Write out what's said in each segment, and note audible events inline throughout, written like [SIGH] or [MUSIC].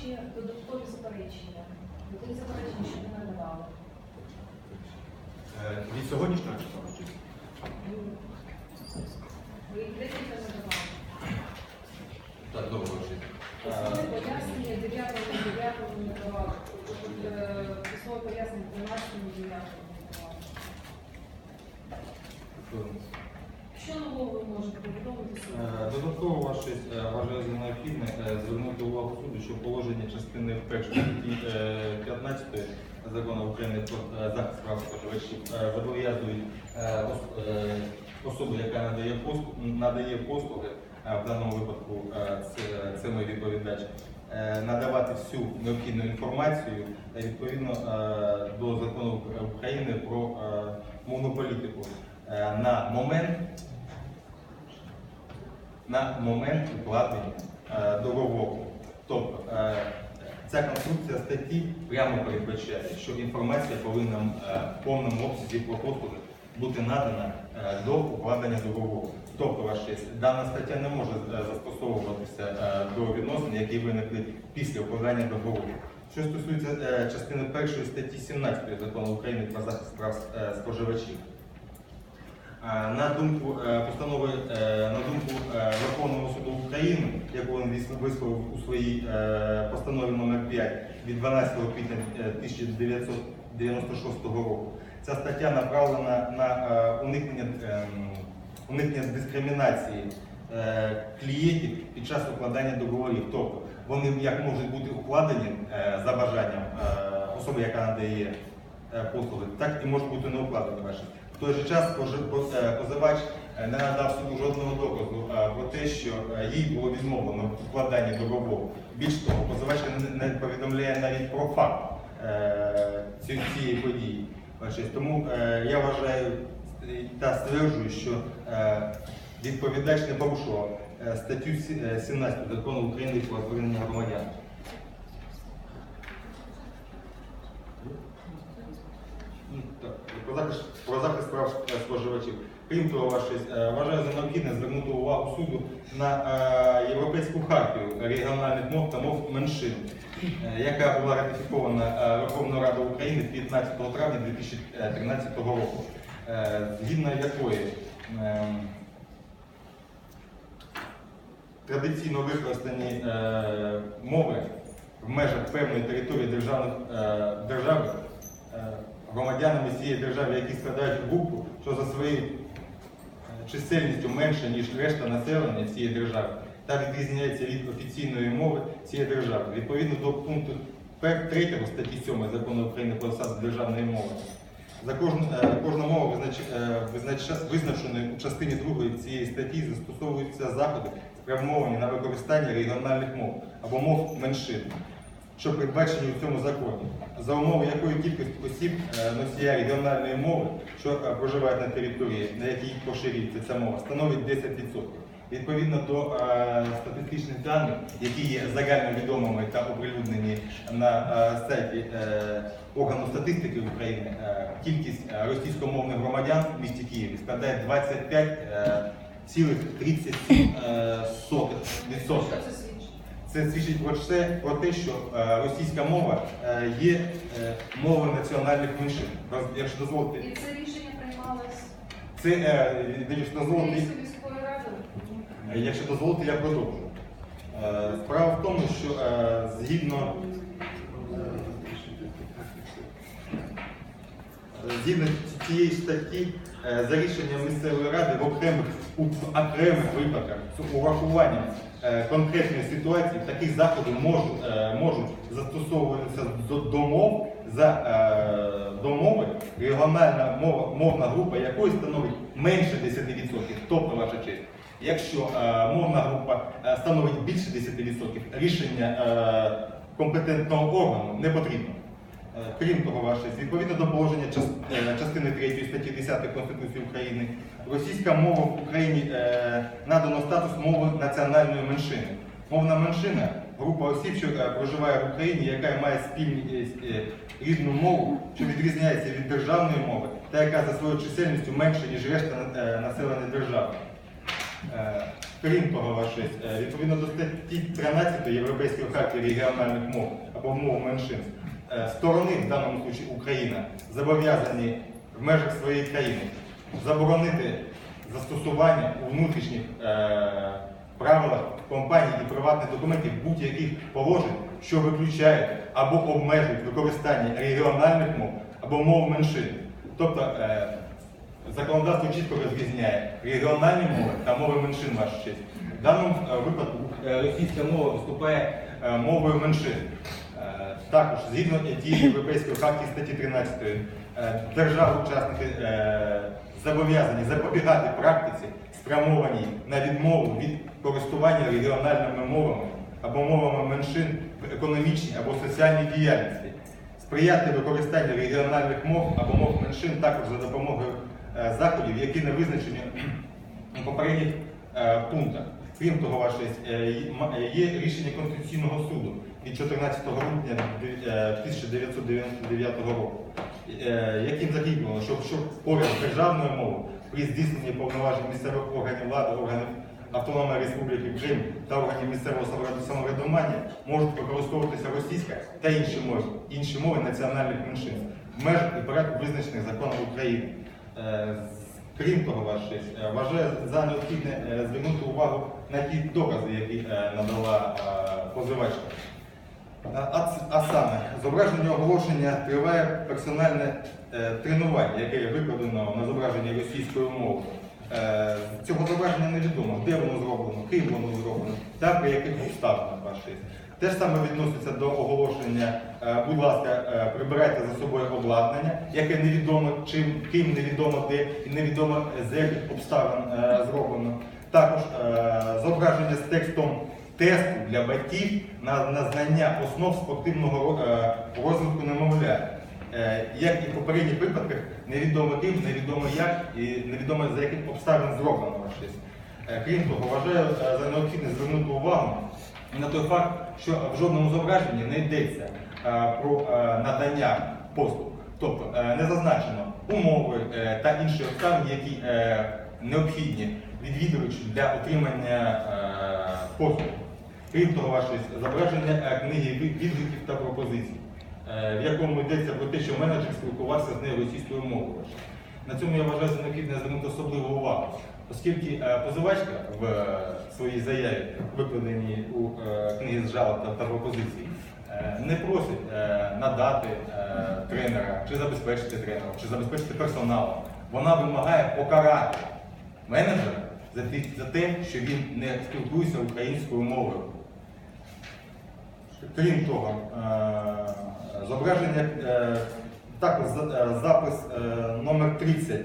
чи додаткові заперечення? До тих заперечень, що ви надавали. Е, Від сьогоднішнього числа? Ви їх декілька надавали. Так, добре, ваше. Письмове пояснення 9 9 надавали. Е, Письмове пояснення 12 9 надавали. Що нового ви можете повідомити? Е, Додатково ваше е, вважаю за необхідне е, звернути увагу суду, що положення частини першої статті е, 15 закону України про захист прав споживачів зобов'язують ос- особу, яка надає послуги, надає послуги, в даному випадку це, це мій відповідач, надавати всю необхідну інформацію відповідно до закону України про мовну політику. На момент на момент укладення е, договору. Тобто е, ця конструкція статті прямо передбачає, що інформація повинна е, в повному обсязі про послуги бути надана до укладення договору. Тобто, ваша честь, дана стаття не може застосовуватися до відносин, які виникли після укладання договору. Що стосується частини першої статті 17 закону України про захист прав споживачів. Е, На думку е, постанови, е, на думку Верховного суду України, яку він вис- висловив у своїй постанові номер 5 від 12 квітня е, 1996 року, ця стаття направлена на уникнення, ем, уникнення дискримінації клієнтів під час укладання договорів. Тобто вони як можуть бути укладені за бажанням особи, яка надає послуги, так і можуть бути не укладені ваші. Той же час е, позивач е, не надав суду жодного доказу е, про те, що їй було відмовлено в укладанні договору. Більш того, позивачка не- повідомляє навіть про факт цієї події. Тому я вважаю та стверджую, що відповідач не порушував статтю е, 17 закону України про звернення громадян. Ну, так, Про захист, про захист прав е, споживачів. Крім того, е, вважаю за необхідне звернути увагу суду на е, Європейську хартію регіональних мов та мов меншин, яка була ратифікована Верховною Радою України 15 травня 2013 року, згідно якої е, традиційно використані мови в межах певної території державних, держави громадянами цієї держави, які складають групу, що за своєю е, чисельністю менше, ніж решта населення цієї держави, та відрізняється від офіційної мови цієї держави. Відповідно до пункту 3 статті 7 закону України про засади державної мови. За кожну, е, мова визнач, е, визнач- визначеною у частині 2 цієї статті застосовуються заходи, спрямовані на використання регіональних мов або мов меншин, що передбачені у цьому законі, за умови якої кількість осіб е, носія регіональної мови, що е, проживають на території, на якій поширюється ця мова, становить 10%. Відповідно до е, статистичних даних, які є загальновідомими та оприлюднені на е, сайті е, органу статистики України, е, кількість е, російськомовних громадян в місті Києві складає 25 е, це свідчить? Про те, про те, що е, російська мова е, є е, мовою національних меншин. Якщо дозволити. І це рішення приймалось це якщо? Е, Якщо дозволити, я продовжу. Справа в тому, що згідно згідно цієї статті, е, за рішенням місцевої ради в окремих, у окремих випадках з урахуванням е, конкретної ситуації такі заходи можуть, е, можуть застосовуватися до, мов за е, до мови, регіональна мова, мовна група якої становить менше 10%, тобто ваша честь. Якщо е, мовна група е, становить більше 10%, рішення е, компетентного органу не потрібно. Е, Крім того, ваше відповідно до положення е, частини 3 статті 10 Конституції України, російська мова в Україні е, надано статус мови національної меншини. Мовна меншина група осіб, що проживає в Україні, яка має спільну рідну мову, що відрізняється від державної мови, та яка за своєю чисельністю менша, ніж решта населення держави. Крім того, ваша честь, е, відповідно до статті 13 Європейської хартії регіональних мов або мов меншин, е, сторони, в даному випадку Україна, зобов'язані в межах своєї країни заборонити застосування у внутрішніх е, правилах компаній і приватних документів будь-яких положень, що виключають або обмежують використання регіональних мов або мов меншин. Тобто е, законодавство чітко розрізняє регіональні мови та мови меншин, ваша честь. В даному е, випадку е, російська мова виступає е, мовою меншин. Також, згідно тієї Європейської хартії статті 13, е, держави-учасники е, зобов'язані запобігати практиці, спрямованій на відмову від користування регіональними мовами або мовами меншин в економічній або соціальній діяльності, сприяти використанню регіональних мов або мов меншин також за допомогою е, заходів, які не визначені у попередніх пунктах. Крім того, ваша е, е, є рішення Конституційного суду від 14 грудня е, 1999 року, е, яким закріплено, що, що поряд державною мовою при здійсненні повноважень місцевих органів влади, органів Автономної Республіки Крим та органів місцевого самоврядування можуть використовуватися російська та інші мови, інші мови національних меншин в межах і порядку визначених законом України. Крім того, ваша честь, е, вважаю за необхідне е, звернути увагу на ті докази, які е, надала позивачка. А, саме, зображення оголошення триває персональне тренування, яке є викладено на зображенні російською мовою. Цього зображення невідомо, де воно зроблено, ким воно зроблено та при яких обставинах ваша честь. Те ж саме відноситься до оголошення, е, будь ласка, е, прибирайте за собою обладнання, яке невідомо чим, ким невідомо де і невідомо з яких обставин е, зроблено. Також е, зображення з текстом тесту для батьків на, на знання основ спортивного е, розвитку немовля. Е, Як і в попередніх випадках, невідомо ким, невідомо як і невідомо за яких обставин зроблено. Е, Крім того, вважаю е, за необхідне звернути увагу на той факт, що в жодному зображенні не йдеться е, про е, надання послуг. Тобто е, не зазначено умови та інші обставини, які необхідні відвідувачу для отримання послуг. Крім того, ваше зображення книги відгуків та пропозицій, в якому йдеться про те, що менеджер спілкувався з нею російською мовою. На цьому я вважаю за необхідне звернути особливу увагу, оскільки е, позивачка в е, своїй заяві, викладеній у е, книгі з жалоб та, пропозицій, не просить надати тренера, чи забезпечити тренера, чи забезпечити персоналом. Вона вимагає покарати менеджера за, те, що він не спілкується українською мовою. Крім того, зображення також е, запис е, номер 30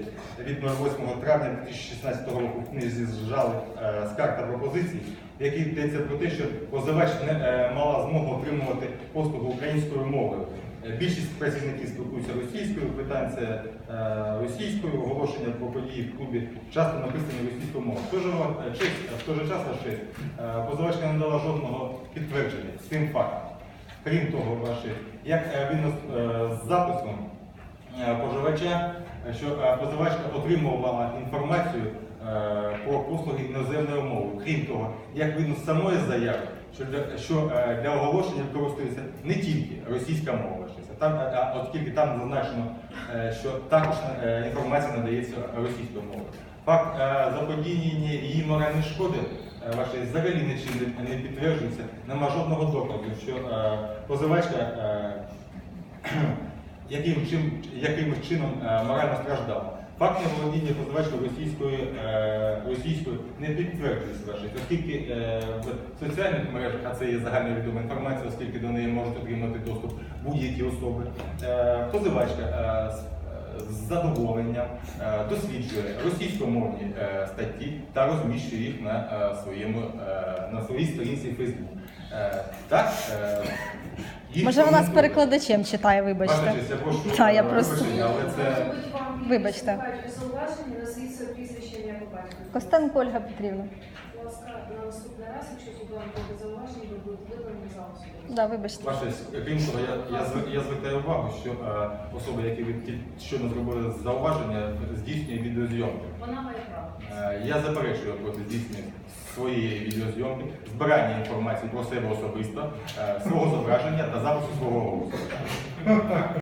від 08 травня 2016 року в книзі з жалоб е, скарг та пропозицій, в якій йдеться про те, що позивач не мала змогу отримувати послугу українською мовою. Більшість працівників спілкуються російською, квитанція російською, оголошення про події в клубі часто написані російською мовою. В той же, час позивачка не дала жодного підтвердження з цим фактом. Крім того, ваші, як е, з- е, з запису е, позивача, е, що позивачка отримувала інформацію про послуги іноземною мовою. Крім того, як видно з самої заяви, що для, що для оголошення використовується не тільки російська мова, там, оскільки там зазначено, що також інформація надається російською мовою. Факт е, заподіяння її моральної шкоди е, вашої взагалі нічим не, підтверджується. Нема жодного доказу, що е, позивачка [CLEARS THROAT] яким, чим, якимось чином морально страждала. Факт неволодіння позивачкою російською, російською не підтверджується вашої, оскільки в соціальних мережах, а це є загальновідома інформація, оскільки до неї можуть отримати доступ будь-які особи, позивачка з- задоволенням е, досліджує російськомовні е, статті та розміщує їх на, е, своєму, на своїй сторінці. Е, Так, Може, вона з перекладачем читає, вибачте. Ваша я прошу, Та, я просто- але це Вибачте. Костенко Ольга Петрівна. На наступний раз, якщо судом буде зауваження, ви будете виконані залу суду. Да, вибачте. Честь, крім того, я, я, я звертаю увагу, що е, особа, які ви тільки щойно зробили зауваження, здійснює відеозйомки. Вона має право. Е, Я заперечую проти здійснення своєї відеозйомки, збирання інформації про себе особисто, е, свого зображення та запису свого голосу.